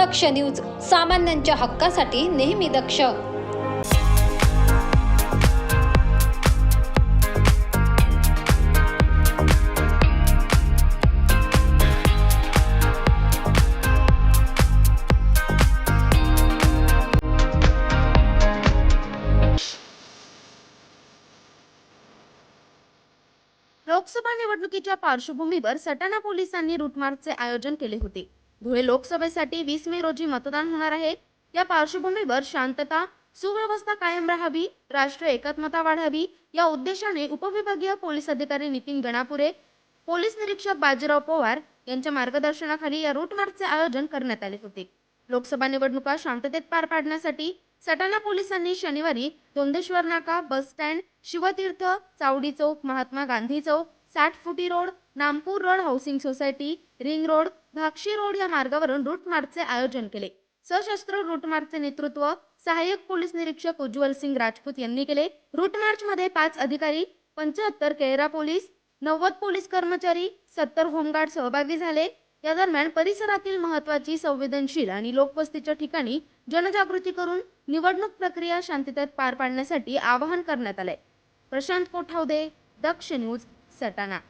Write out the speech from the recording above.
दक्ष news सामान्यांच्या हक्कासाठी नेहमी दक्ष. लोकसभा निवडणुकीच्या पार्श्वभूमीवर सटाणा पोलिसांनी रूटमार्चचे आयोजन केले होते. धुळे लोकसभेसाठी वीस मे रोजी मतदान होणार आहे. या पार्श्वभूमीवर शांतता सुव्यवस्था कायम राहावी राष्ट्र एकात्मता वाढावी या उद्देशाने उपविभागीय पोलीस अधिकारी नितीन गणापुरे पोलीस निरीक्षक बाजीराव पवार यांच्या मार्गदर्शनाखाली या रूटमार्चचे आयोजन करण्यात आले होते. लोकसभा निवडणुका शांततेत पार पाडण्यासाठी सटाणा पोलिसांनी शनिवारी दोंदेश्वर नाका बस स्टँड शिवतीर्थ चावडी चौक महात्मा गांधी चौक साठ फुटी road Nampur road housing society ring road Bhakshi road या मार्गावरून रूट मार्चचे आयोजन केले. सशस्त्र रूट मार्चचे नेतृत्व सहाय्यक पोलीस निरीक्षक उज्ज्वल सिंग राजपूत यांनी केले. रूट मार्च मध्ये पाच अधिकारी पंच्याहत्तर केरा पोलीस नव्वद पोलीस कर्मचारी सत्तर होमगार्ड सहभागी झाले. या दरम्यान परिसरातील महत्वाची संवेदनशील आणि लोकवस्तीच्या ठिकाणी जनजागृती करून निवडणूक प्रक्रिया शांततेत पार पाडण्यासाठी आवाहन करण्यात आले प्रशांत कोठावदे दक्ष न्यूज 在在哪